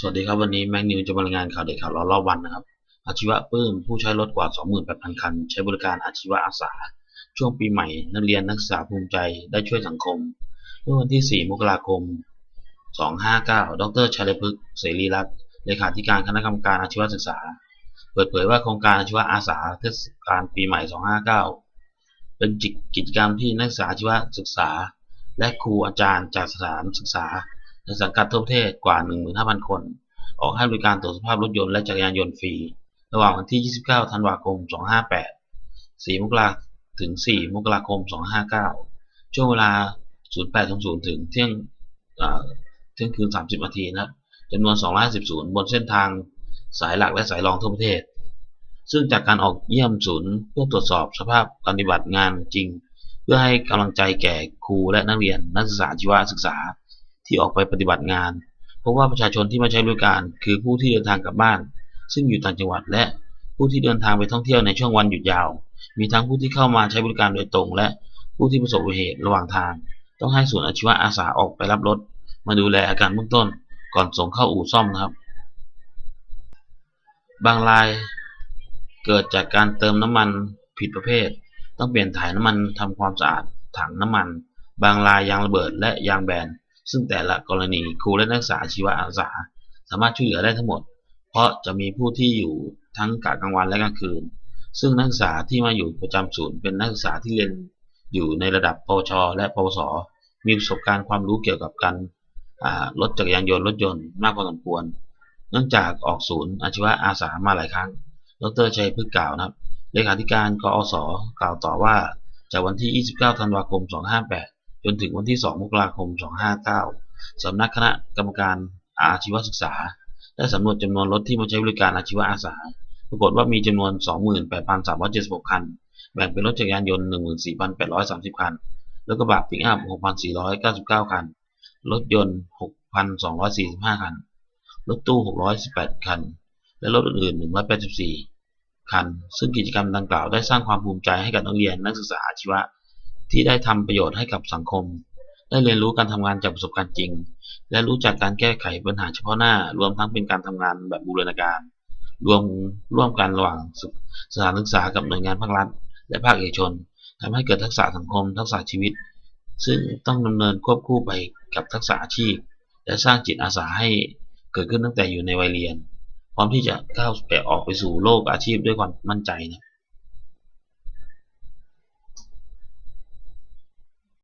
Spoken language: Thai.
สวัสดีครับวันนี้แม็กนิวจะมารายงานข่าวเด็กข่าวร้อนรอบวันนะครับ อาชีวะปลื้มผู้ใช้รถกว่า 28,000 คัน ใช้บริการอาชีวะอาสา ช่วงปีใหม่ นักเรียนนักศึกษาภูมิใจได้ช่วยสังคมเมื่อวันที่ 4 มกราคม 259 ดรชัยพฤกษ์เสรีรักษ์เลขาธิการคณะกรรมการอาชีวศึกษา เปิดเผยว่าโครงการอาชีวะอาสาเทศกาลปีใหม่ 259 เป็นกิจกรรมที่นักศึกษาอาชีวศึกษา และครูอาจารย์จากสถานศึกษา ในสังกัดทั่วประเทศกว่า 15,000 คน ออกให้บริการตรวจสภาพรถยนต์และจักรยานยนต์ฟรี ระหว่างวันที่ 29 ธันวาคม 258 4 มกราถึง 4 มกราคม 259 ช่วงเวลา 08.00 ถึงเที่ยงเที่ยงคืน 30 นาทีนะจำนวน 250 ศูนย์บนเส้นทางสายหลักและสายรองทั่วประเทศ ซึ่งจากการออกเยี่ยมศูนย์เพื่อตรวจสอบสภาพปฏิบัติงานจริง เพื่อให้กำลังใจแก่ครูและนักเรียนนักศึกษาชีวศึกษา ที่ออกไปปฏิบัติงาน เพราะว่าประชาชนที่มาใช้บริการ คือผู้ที่เดินทางกลับบ้าน ซึ่งอยู่ต่างจังหวัดและผู้ที่เดินทางไปท่องเที่ยวในช่วงวันหยุดยาว มีทั้งผู้ที่เข้ามาใช้บริการโดยตรง และผู้ที่ประสบอุบัติเหตุระหว่างทาง ต้องให้ศูนย์อาชีวะอาสาออกไปรับรถ มาดูแลอาการเบื้องต้น ก่อนส่งเข้าอู่ซ่อมนะครับ บางรายเกิดจากการเติมน้ำมันผิดประเภท ต้องเปลี่ยนถ่ายน้ำมันทำความสะอาดถังน้ำมัน บางรายยางระเบิดและยางแบน ซึ่งแต่ละกรณีครูและนักศึกษาชีวอาสา สามารถช่วยเหลือได้ทั้งหมด เพราะจะมีผู้ที่อยู่ทั้งกะกลางวันและกลางคืน ซึ่งนักศึกษาที่มาอยู่ประจำศูนย์เป็นนักศึกษาที่เรียนอยู่ในระดับปวช และปวส มีประสบการณ์ความรู้เกี่ยวกับการรถจักรยานยนต์รถยนต์มากพอสมควร เนื่องจากออกศูนย์อาชีวะอาสามาหลายครั้ง ดรชัยพฤกษ์กล่าวนะครับเลขาธิการกอสกล่าวต่อว่าจากวันที่ 29 ธันวาคม 258 จนถึงวันที่ 2 มกราคม 259 สำนักคณะกรรมการอาชีวศึกษา ได้สำรวจจำนวนรถที่มาใช้บริการอาชีวอาสา ปรากฏว่ามีจำนวน 28,376 คัน แบ่งเป็นรถจักรยานยนต์ 14,830 คัน รถกระบะปิกอัพ 6,499 คัน รถยนต์ 6,245 คัน รถตู้ 618 คัน และรถอื่นๆ 184 คัน ซึ่งกิจกรรมดังกล่าวได้สร้างความภูมิใจให้กับนักเรียนนักศึกษาอาชีวะ ที่ได้ทำประโยชน์ให้กับสังคม ได้เรียนรู้การทำงานจากประสบการณ์จริง และรู้จักการแก้ไขปัญหาเฉพาะหน้า รวมทั้งเป็นการทำงานแบบบูรณาการ รวมร่วมกันระหว่างสถานศึกษากับหน่วยงานภาครัฐ และภาคเอกชนทำให้เกิดทักษะสังคม ทักษะชีวิต ซึ่งต้องดำเนินควบคู่ไปกับทักษะอาชีพ และสร้างจิตอาสาให้เกิดขึ้นตั้งแต่อยู่ในวัยเรียน พร้อมที่จะก้าวไปออกไปสู่โลกอาชีพด้วยความมั่นใจนะ